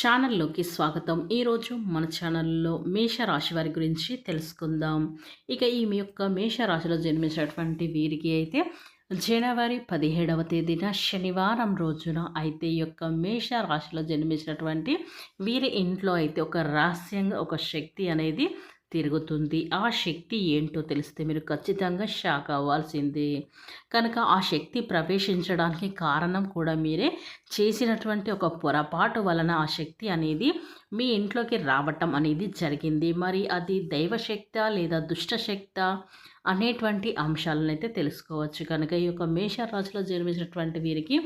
ఛానల్లోకి స్వాగతం. ఈరోజు మన ఛానల్లో మేషరాశి వారి గురించి తెలుసుకుందాం. ఇక ఈ మీ యొక్క మేషరాశిలో జన్మించినటువంటి వీరికి అయితే జనవరి పదిహేడవ తేదీన శనివారం రోజున అయితే ఈ యొక్క మేష రాశిలో జన్మించినటువంటి వీరి ఇంట్లో అయితే ఒక రహస్యంగా ఒక శక్తి అనేది తిరుగుతుంది. ఆ శక్తి ఏంటో తెలిస్తే మీరు ఖచ్చితంగా షాక్ అవ్వాల్సిందే. కనుక ఆ శక్తి ప్రవేశించడానికి కారణం కూడా మీరే చేసినటువంటి ఒక పొరపాటు వలన ఆ శక్తి అనేది మీ ఇంట్లోకి రావటం అనేది జరిగింది. మరి అది దైవశక్త లేదా దుష్టశక్త అనేటువంటి అంశాలను అయితే తెలుసుకోవచ్చు. కనుక ఈ యొక్క మేషరాశిలో జన్మించినటువంటి వీరికి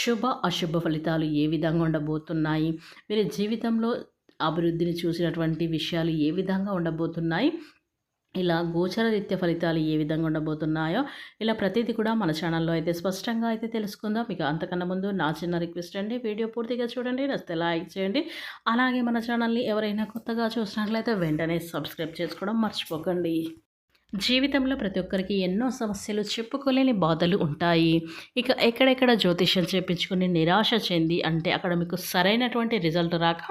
శుభ అశుభ ఫలితాలు ఏ విధంగా ఉండబోతున్నాయి? వీరి జీవితంలో అభివృద్ధిని చూసినటువంటి విషయాలు ఏ విధంగా ఉండబోతున్నాయి? ఇలా గోచర రీత్య ఫలితాలు ఏ విధంగా ఉండబోతున్నాయో? ఇలా ప్రతిదీ కూడా మన ఛానల్లో అయితే స్పష్టంగా అయితే తెలుసుకుందాం. ఇక అంతకన్నా ముందు నా చిన్న రిక్వెస్ట్ అండి వీడియో పూర్తిగా చూడండి నచ్చితే లైక్ చేయండి. అలాగే మన ఛానల్ని ఎవరైనా కొత్తగా చూసినట్లయితే వెంటనే సబ్స్క్రైబ్ చేసుకోవడం మర్చిపోకండి. జీవితంలో ప్రతి ఒక్కరికి ఎన్నో సమస్యలు చెప్పుకోలేని బాధలు ఉంటాయి. ఇక ఎక్కడెక్కడ జ్యోతిష్యం చేపించుకుని నిరాశ చెంది అంటే అక్కడ మీకు సరైనటువంటి రిజల్ట్ రాక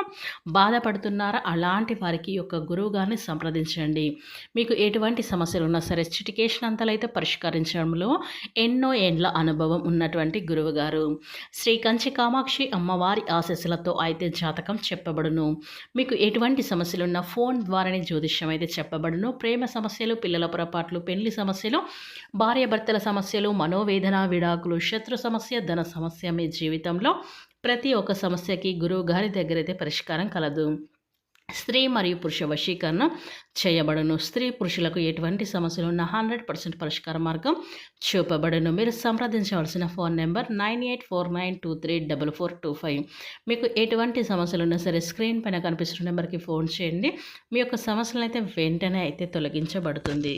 బాధపడుతున్నారా? అలాంటి వారికి యొక్క గురువు గారిని సంప్రదించండి. మీకు ఎటువంటి సమస్యలు ఉన్నా సరే చిటికేషన్ అంతలైతే పరిష్కరించడంలో ఎన్నో ఏండ్ల అనుభవం ఉన్నటువంటి గురువు గారు. శ్రీ కంచి కామాక్షి అమ్మవారి ఆశస్సులతో అయితే జాతకం చెప్పబడును. మీకు ఎటువంటి సమస్యలున్నా ఫోన్ ద్వారానే జ్యోతిష్యం అయితే చెప్పబడును. ప్రేమ సమస్యలు పిల్లల పొరపాట్లు పెళ్ళి సమస్యలు భార్యాభర్తల సమస్యలు మనోవేదన విడాకులు శత్రు సమస్య ధన సమస్య మీ జీవితంలో ప్రతి ఒక్క సమస్యకి గురువు గారి దగ్గర అయితే పరిష్కారం కలదు. స్త్రీ మరియు పురుష వశీకరణ చేయబడను. స్త్రీ పురుషులకు ఎటువంటి సమస్యలు ఉన్న హండ్రెడ్ పర్సెంట్ పరిష్కార మార్గం చూపబడను. మీరు సంప్రదించవలసిన phone number nine eight four nine two three double four two five. మీకు ఎటువంటి సమస్యలు ఉన్నా సరే స్క్రీన్ పైన కనిపిస్తున్న నెంబర్కి ఫోన్ చేయండి. మీ యొక్క సమస్యలను అయితే వెంటనే అయితే తొలగించబడుతుంది.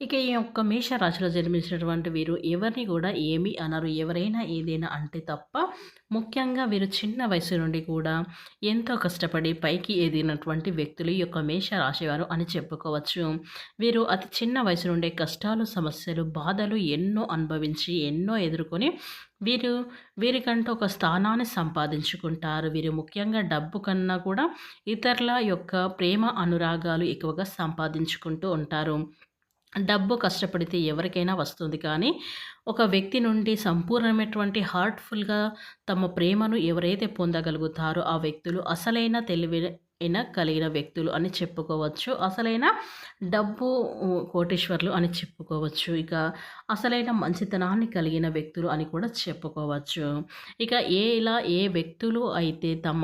ఇక ఈ యొక్క మేషరాశిలో జన్మించినటువంటి వీరు ఎవరిని కూడా ఏమి అనరు. ఎవరైనా ఏదైనా అంటే తప్ప ముఖ్యంగా వీరు చిన్న వయసు నుండి కూడా ఎంతో కష్టపడి పైకి ఎదిగినటువంటి వ్యక్తులు ఈ యొక్క మేషరాశి వారు అని చెప్పుకోవచ్చు. వీరు అతి చిన్న వయసు నుండే కష్టాలు సమస్యలు బాధలు ఎన్నో అనుభవించి ఎన్నో ఎదుర్కొని వీరు వీరికంటూ ఒక స్థానాన్ని సంపాదించుకుంటారు. వీరు ముఖ్యంగా డబ్బు కన్నా కూడా ఇతరుల యొక్క ప్రేమ అనురాగాలు ఎక్కువగా సంపాదించుకుంటూ ఉంటారు. డబ్బు కష్టపడితే ఎవరికైనా వస్తుంది. కానీ ఒక వ్యక్తి నుండి సంపూర్ణమైనటువంటి హార్ట్ఫుల్గా తమ ప్రేమను ఎవరైతే పొందగలుగుతారో ఆ వ్యక్తులు అసలైన తెలివి అయిన కలిగిన వ్యక్తులు అని చెప్పుకోవచ్చు. అసలైన డబ్బు కోటేశ్వర్లు అని చెప్పుకోవచ్చు. ఇక అసలైన మంచితనాన్ని కలిగిన వ్యక్తులు అని కూడా చెప్పుకోవచ్చు. ఇక ఏ ఇలా ఏ వ్యక్తులు అయితే తమ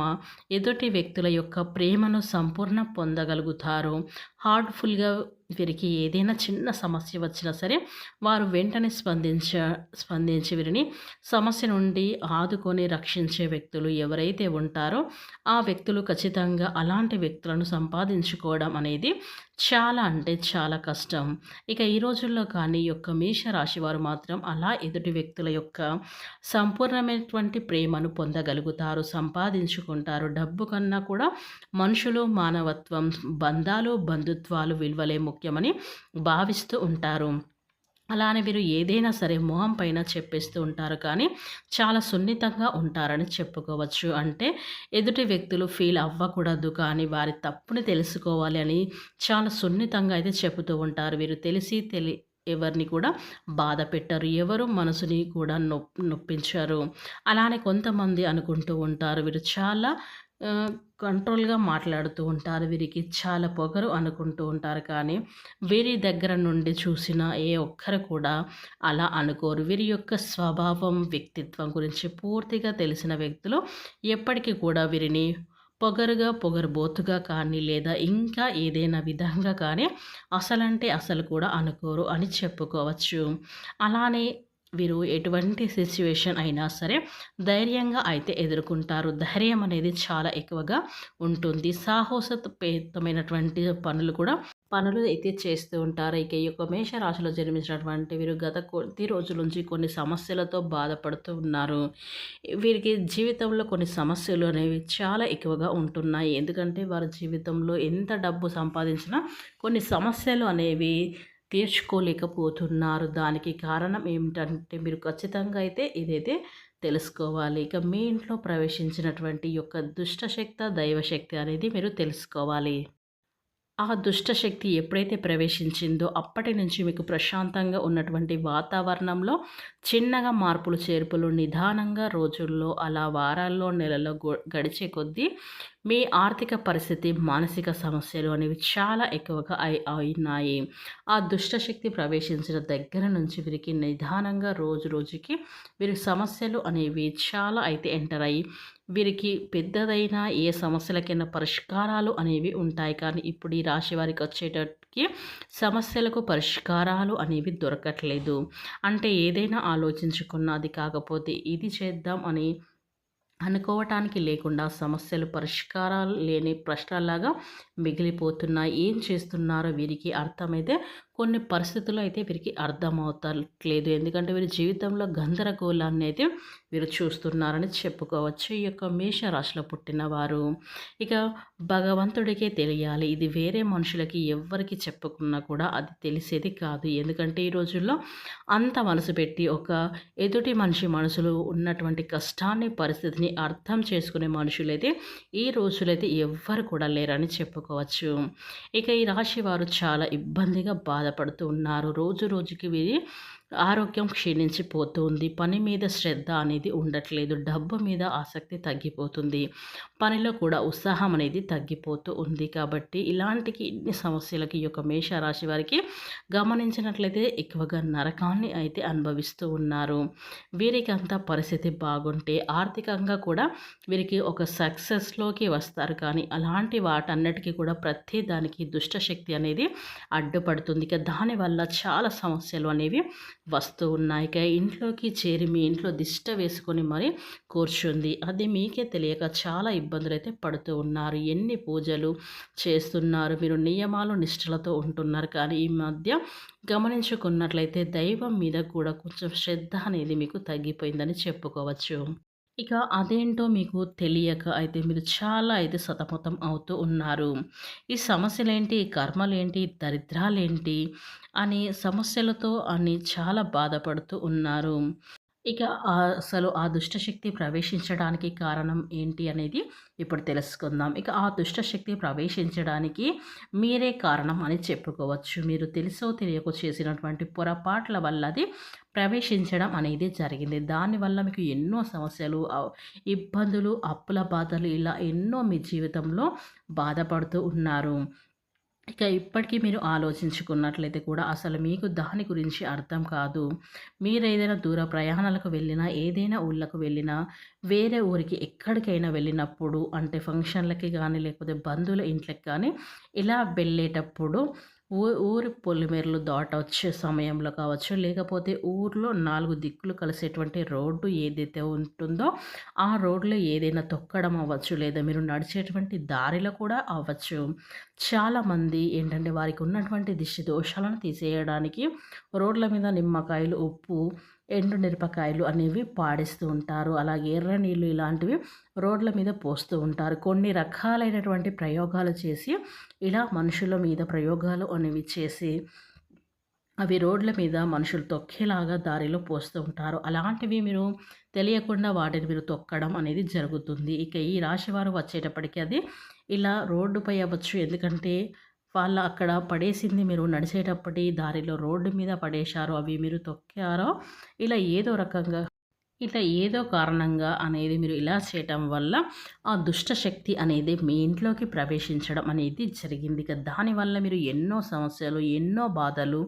ఎదుటి వ్యక్తుల యొక్క ప్రేమను సంపూర్ణ పొందగలుగుతారో హార్ట్ఫుల్గా వీరికి ఏదైనా చిన్న సమస్య వచ్చినా సరే వారు వెంటనే స్పందించ స్పందించి వీరిని సమస్య నుండి ఆదుకొని రక్షించే వ్యక్తులు ఎవరైతే ఉంటారో ఆ వ్యక్తులు ఖచ్చితంగా అలాంటి వ్యక్తులను సంపాదించుకోవడం అనేది చాలా అంటే చాలా కష్టం. ఇక ఈ రోజుల్లో కానీ యొక్క మేషరాశి వారు మాత్రం అలా ఎదుటి వ్యక్తుల యొక్క సంపూర్ణమైనటువంటి ప్రేమను పొందగలుగుతారు సంపాదించుకుంటారు. డబ్బు కన్నా కూడా మనుషులు మానవత్వం బంధాలు బంధుత్వాలు విలువలే ముఖ్యమని భావిస్తూ ఉంటారు. అలానే వీరు ఏదైనా సరే మొహం పైన చెప్పేస్తూ ఉంటారు కానీ చాలా సున్నితంగా ఉంటారని చెప్పుకోవచ్చు. అంటే ఎదుటి వ్యక్తులు ఫీల్ అవ్వకూడదు కానీ వారి తప్పుని తెలుసుకోవాలి అని చాలా సున్నితంగా అయితే చెబుతూ ఉంటారు. వీరు తెలిసి తెలి ఎవరిని కూడా బాధ పెట్టరు ఎవరు మనసుని కూడా నొప్ నొప్పించరు. అలానే కొంతమంది అనుకుంటూ ఉంటారు. వీరు చాలా కంట్రోల్గా మాట్లాడుతూ ఉంటారు. వీరికి చాలా పొగరు అనుకుంటూ ఉంటారు. కానీ వీరి దగ్గర నుండి చూసిన ఏ ఒక్కరు కూడా అలా అనుకోరు. వీరి యొక్క స్వభావం వ్యక్తిత్వం గురించి పూర్తిగా తెలిసిన వ్యక్తులు ఎప్పటికీ కూడా వీరిని పొగరుగా పొగరుబోతుగా కానీ లేదా ఇంకా ఏదైనా విధంగా కానీ అసలంటే అసలు కూడా అనుకోరు అని చెప్పుకోవచ్చు. అలానే వీరు ఎటువంటి సిచ్యువేషన్ అయినా సరే ధైర్యంగా అయితే ఎదుర్కొంటారు. ధైర్యం అనేది చాలా ఎక్కువగా ఉంటుంది. సాహసోపేతమైనటువంటి పనులు కూడా పనులు అయితే చేస్తూ ఉంటారు. ఇక ఈ యొక్క మేషరాశిలో జన్మించినటువంటి వీరు గత కొద్ది రోజుల నుంచి కొన్ని సమస్యలతో బాధపడుతూ ఉన్నారు. వీరికి జీవితంలో కొన్ని సమస్యలు అనేవి చాలా ఎక్కువగా ఉంటున్నాయి. ఎందుకంటే వారి జీవితంలో ఎంత డబ్బు సంపాదించినా కొన్ని సమస్యలు అనేవి తీర్చుకోలేకపోతున్నారు. దానికి కారణం ఏమిటంటే మీరు ఖచ్చితంగా అయితే ఇదైతే తెలుసుకోవాలి. ఇక మీ ఇంట్లో ప్రవేశించినటువంటి యొక్క దుష్టశక్తి దైవశక్తి అనేది మీరు తెలుసుకోవాలి. ఆ దుష్టశక్తి ఎప్పుడైతే ప్రవేశించిందో అప్పటి నుంచి మీకు ప్రశాంతంగా ఉన్నటువంటి వాతావరణంలో చిన్నగా మార్పులు చేర్పులు నిదానంగా రోజుల్లో అలా వారాల్లో నెలలో గడిచే కొద్దీ మీ ఆర్థిక పరిస్థితి మానసిక సమస్యలు అనేవి చాలా ఎక్కువగా అయినాయి. ఆ దుష్టశక్తి ప్రవేశించిన దగ్గర నుంచి వీరికి నిదానంగా రోజు రోజుకి వీరి సమస్యలు అనేవి చాలా అయితే ఎంటర్ అయ్యి వీరికి పెద్దదైన ఏ సమస్యలకైనా పరిష్కారాలు అనేవి ఉంటాయి. కానీ ఇప్పుడు ఈ రాశి వారికి వచ్చేటట్టుకి సమస్యలకు పరిష్కారాలు అనేవి దొరకట్లేదు. అంటే ఏదైనా ఆలోచించుకున్నది కాకపోతే ఇది చేద్దాం అని అనుకోవటానికి లేకుండా సమస్యలు పరిష్కారాలు లేని ప్రశ్నలాగా మిగిలిపోతున్నాయి. ఏం చేస్తున్నారో వీరికి అర్థమైతే కొన్ని పరిస్థితులు అయితే వీరికి అర్థమవుతట్లేదు. ఎందుకంటే వీరి జీవితంలో గందరగోళాన్ని అయితే వీరు చూస్తున్నారని చెప్పుకోవచ్చు. ఈ యొక్క మేష రాశిలో పుట్టిన వారు ఇక భగవంతుడికే తెలియాలి. ఇది వేరే మనుషులకి ఎవరికి చెప్పుకున్నా కూడా అది తెలిసేది కాదు. ఎందుకంటే ఈ రోజుల్లో అంత మనసు పెట్టి ఒక ఎదుటి మనిషి మనసులో ఉన్నటువంటి కష్టాన్ని పరిస్థితిని అర్థం చేసుకునే మనుషులైతే ఈ రోజులైతే ఎవ్వరు కూడా లేరని చెప్పుకోవచ్చు. ఇక ఈ రాశి వారు చాలా ఇబ్బందిగా బాధపడుతూ ఉన్నారు. రోజు రోజుకి వీరి ఆరోగ్యం క్షీణించిపోతుంది పని మీద శ్రద్ధ అనేది ఉండట్లేదు డబ్బు మీద ఆసక్తి తగ్గిపోతుంది పనిలో కూడా ఉత్సాహం అనేది తగ్గిపోతూ ఉంది. కాబట్టి ఇలాంటి ఇన్ని సమస్యలకి ఈ యొక్క మేషరాశి వారికి గమనించినట్లయితే ఎక్కువగా నరకాన్ని అయితే అనుభవిస్తూ ఉన్నారు. వీరికి అంతా పరిస్థితి బాగుంటే ఆర్థికంగా కూడా వీరికి ఒక సక్సెస్లోకి వస్తారు. కానీ అలాంటి వాటన్నిటికీ కూడా ప్రతి దానికి దుష్టశక్తి అనేది అడ్డుపడుతుంది. ఇక దానివల్ల చాలా సమస్యలు అనేవి వస్తూ ఉన్నాయి. ఇంట్లోకి చేరి మీ ఇంట్లో దిష్ట వేసుకొని మరి కూర్చుంది. అది మీకే తెలియక చాలా ఇబ్బందులు అయితే పడుతూ ఉన్నారు. ఎన్ని పూజలు చేస్తున్నారు? మీరు నియమాలు నిష్ఠలతో ఉంటున్నారు. కానీ ఈ మధ్య గమనించుకున్నట్లయితే దైవం మీద కూడా కొంచెం శ్రద్ధ అనేది మీకు తగ్గిపోయిందని చెప్పుకోవచ్చు. ఇక అదేంటో మీకు తెలియక అయితే మీరు చాలా అయితే సతమతం అవుతూ ఉన్నారు. ఈ సమస్యలేంటి? కర్మలేంటి? దరిద్రాలేంటి? అని సమస్యలతో అని చాలా బాధపడుతూ ఉన్నారు. ఇక అసలు ఆ దుష్టశక్తి ప్రవేశించడానికి కారణం ఏంటి అనేది ఇప్పుడు తెలుసుకుందాం. ఇక ఆ దుష్టశక్తి ప్రవేశించడానికి మీరే కారణం అని చెప్పుకోవచ్చు. మీరు తెలుసో తెలియకో చేసినటువంటి పొరపాట్ల వల్ల అది ప్రవేశించడం అనేది జరిగింది. దానివల్ల మీకు ఎన్నో సమస్యలు ఇబ్బందులు అప్పుల బాధలు ఇలా ఎన్నో మీ జీవితంలో బాధపడుతూ ఉన్నారు. ఇక ఇప్పటికీ మీరు ఆలోచించుకున్నట్లయితే కూడా అసలు మీకు దాని గురించి అర్థం కాదు. మీరు ఏదైనా దూర ప్రయాణాలకు వెళ్ళినా ఏదైనా ఊళ్ళకు వెళ్ళినా వేరే ఊరికి ఎక్కడికైనా వెళ్ళినప్పుడు అంటే ఫంక్షన్లకి కానీ లేకపోతే బంధువుల ఇంట్లకి కానీ ఇలా వెళ్ళేటప్పుడు ఊ ఊరి పొలిమేరలు దాటొచ్చే సమయంలో కావచ్చు లేకపోతే ఊర్లో నాలుగు దిక్కులు కలిసేటువంటి రోడ్డు ఏదైతే ఉంటుందో ఆ రోడ్లో ఏదైనా తొక్కడం అవ్వచ్చు లేదా మీరు నడిచేటువంటి దారిలో కూడా అవ్వచ్చు. చాలామంది ఏంటంటే వారికి ఉన్నటువంటి దిష్టి దోషాలను తీసేయడానికి రోడ్ల మీద నిమ్మకాయలు ఉప్పు ఎండు మిరపకాయలు అనేవి పాడిస్తూ ఉంటారు. అలాగే ఎర్ర నీళ్ళు ఇలాంటివి రోడ్ల మీద పోస్తూ ఉంటారు. కొన్ని రకాలైనటువంటి ప్రయోగాలు చేసి ఇలా మనుషుల మీద ప్రయోగాలు అనేవి చేసి అవి రోడ్ల మీద మనుషులు తొక్కేలాగా దారిలో పోస్తూ ఉంటారు. అలాంటివి మీరు తెలియకుండా వాటిని మీరు తొక్కడం అనేది జరుగుతుంది. ఇక ఈ రాశివారు వచ్చేటప్పటికి అది ఇలా రోడ్డుపై అవ్వచ్చు. ఎందుకంటే వాళ్ళు అక్కడ పడేసింది మీరు నడిచేటప్పటి దారిలో రోడ్డు మీద పడేశారో అవి మీరు తొక్కారో? ఇలా ఏదో రకంగా ఇట్లా ఏదో కారణంగా అనేది మీరు ఇలా చేయటం వల్ల ఆ దుష్ట శక్తి అనేది మీ ఇంట్లోకి ప్రవేశించడం అనేది జరిగింది కదా దానివల్ల మీరు ఎన్నో సమస్యలు ఎన్నో బాధలు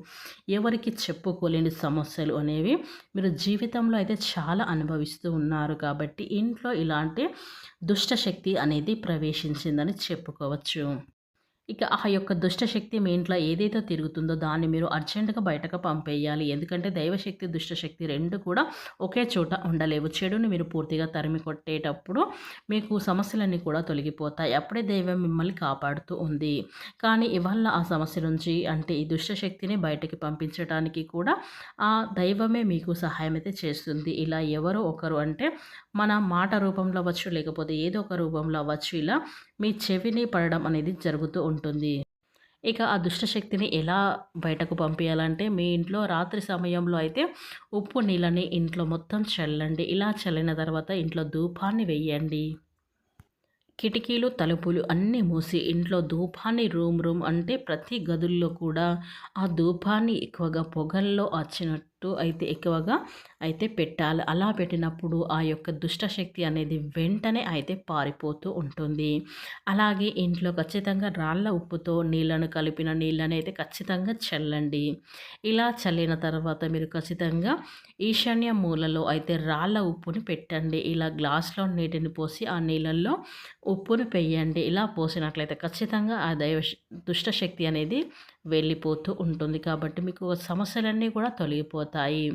ఎవరికి చెప్పుకోలేని సమస్యలు అనేవి మీరు జీవితంలో అయితే చాలా అనుభవిస్తూ ఉన్నారు కాబట్టి ఇంట్లో ఇలాంటి దుష్ట శక్తి అనేది ప్రవేశించిందని చెప్పుకోవచ్చు. ఇక ఆ యొక్క దుష్టశక్తి మీ ఇంట్లో ఏదైతే తిరుగుతుందో దాన్ని మీరు అర్జెంటుగా బయటకు పంపేయాలి. ఎందుకంటే దైవశక్తి దుష్టశక్తి రెండు కూడా ఒకే చోట ఉండలేవు. చెడుని మీరు పూర్తిగా తరిమి కొట్టేటప్పుడు మీకు సమస్యలన్నీ కూడా తొలగిపోతాయి. అప్పుడే దైవం మిమ్మల్ని కాపాడుతూ ఉంది. కానీ ఇవాళ ఆ సమస్య నుంచి అంటే ఈ దుష్టశక్తిని బయటకి పంపించడానికి కూడా ఆ దైవమే మీకు సహాయం అయితే చేస్తుంది. ఇలా ఎవరో ఒకరు అంటే మన మాట రూపంలో అవ్వచ్చు లేకపోతే ఏదో ఒక రూపంలో అవ్వచ్చు. ఇలా మీ చెవిని పడడం అనేది జరుగుతూ ఉంటుంది. ఇక ఆ దుష్టశక్తిని ఎలా బయటకు పంపించాలంటే మీ ఇంట్లో రాత్రి సమయంలో అయితే ఉప్పు నీళ్ళని ఇంట్లో మొత్తం చల్లండి. ఇలా చల్లిన తర్వాత ఇంట్లో ధూపాన్ని వేయండి కిటికీలు తలుపులు అన్నీ మూసి ఇంట్లో ధూపాన్ని రూమ్ రూమ్ అంటే ప్రతి గదుల్లో కూడా ఆ ధూపాన్ని ఎక్కువగా పొగల్లో వచ్చినట్టు అయితే ఎక్కువగా అయితే పెట్టాలి. అలా పెట్టినప్పుడు ఆ యొక్క దుష్టశక్తి అనేది వెంటనే అయితే పారిపోతూ ఉంటుంది. అలాగే ఇంట్లో ఖచ్చితంగా రాళ్ళ ఉప్పుతో నీళ్ళను కలిపిన నీళ్ళని అయితే ఖచ్చితంగా చల్లండి. ఇలా చల్లిన తర్వాత మీరు ఖచ్చితంగా ఈశాన్య మూలలో అయితే రాళ్ళ ఉప్పుని పెట్టండి. ఇలా గ్లాస్లో నీటిని పోసి ఆ నీళ్ళల్లో ఉప్పును పెయ్యండి. ఇలా పోసినట్లయితే ఖచ్చితంగా ఆ దైవ దుష్టశక్తి అనేది వెళ్ళిపోతూ ఉంటుంది కాబట్టి మీకు సమస్యలన్నీ కూడా తొలగిపోతాయి.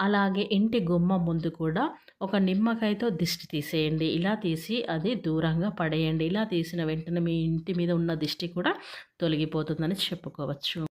అలాగే ఇంటి గుమ్మ ముందు కూడా ఒక నిమ్మకాయతో దిష్టి తీసేయండి. ఇలా తీసి అది దూరంగా పడేయండి. ఇలా తీసిన వెంటనే మీ ఇంటి మీద ఉన్న దిష్టి కూడా తొలగిపోతుందని చెప్పుకోవచ్చు.